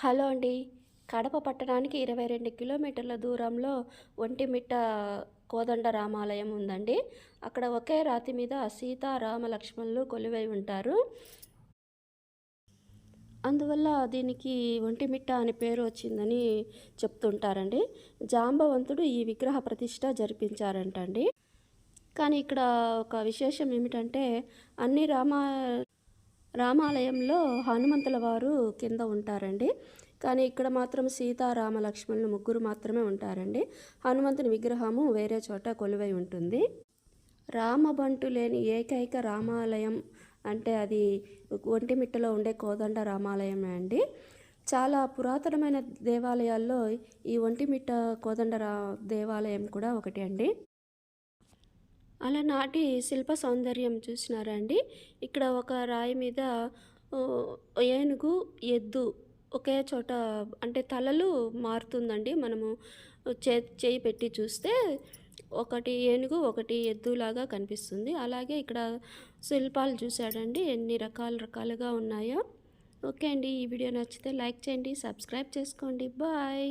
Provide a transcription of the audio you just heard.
Hello అండి. కడప పట్టణానికి ఇరవై రెండు కిలోమీటర్ల దూరంలో ఒంటిమిట్ట కోదండ రామాలయం ఉందండి. అక్కడ ఒకే రాతి మీద సీతా రామ లక్ష్మణులు కొలువై ఉంటారు. అందువల్ల దీనికి ఒంటిమిట్ట అనే పేరు వచ్చిందని చెప్తుంటారండి. జాంబవంతుడు ఈ విగ్రహ ప్రతిష్ట జరిపించారంటండి. కానీ ఇక్కడ ఒక విశేషం ఏమిటంటే అన్ని రామా రామాలయంలో హనుమంతుల వారు కింద ఉంటారండి. కానీ ఇక్కడ మాత్రం సీతారామ లక్ష్మణులు ముగ్గురు మాత్రమే ఉంటారండి. హనుమంతుని విగ్రహము వేరే చోట కొలువై ఉంటుంది. రామబంటు లేని ఏకైక రామాలయం అంటే అది ఒంటిమిట్టలో ఉండే కోదండ రామాలయమే అండి. చాలా పురాతనమైన దేవాలయాల్లో ఈ ఒంటిమిట్ట కోదండ రా దేవాలయం కూడా ఒకటి అండి. అలనాటి శిల్ప సౌందర్యం చూసినారా అండి ఇక్కడ ఒక రాయి మీద ఏనుగు ఎద్దు ఒకే చోట అంటే తలలు మారుతుందండి. మనము చే చేయి పెట్టి చూస్తే ఒకటి ఏనుగు ఒకటి ఎద్దులాగా కనిపిస్తుంది. అలాగే ఇక్కడ శిల్పాలు చూశాడండి. ఎన్ని రకాల రకాలుగా ఉన్నాయో. ఓకే అండి. ఈ వీడియో నచ్చితే లైక్ చేయండి సబ్స్క్రైబ్ చేసుకోండి. బాయ్.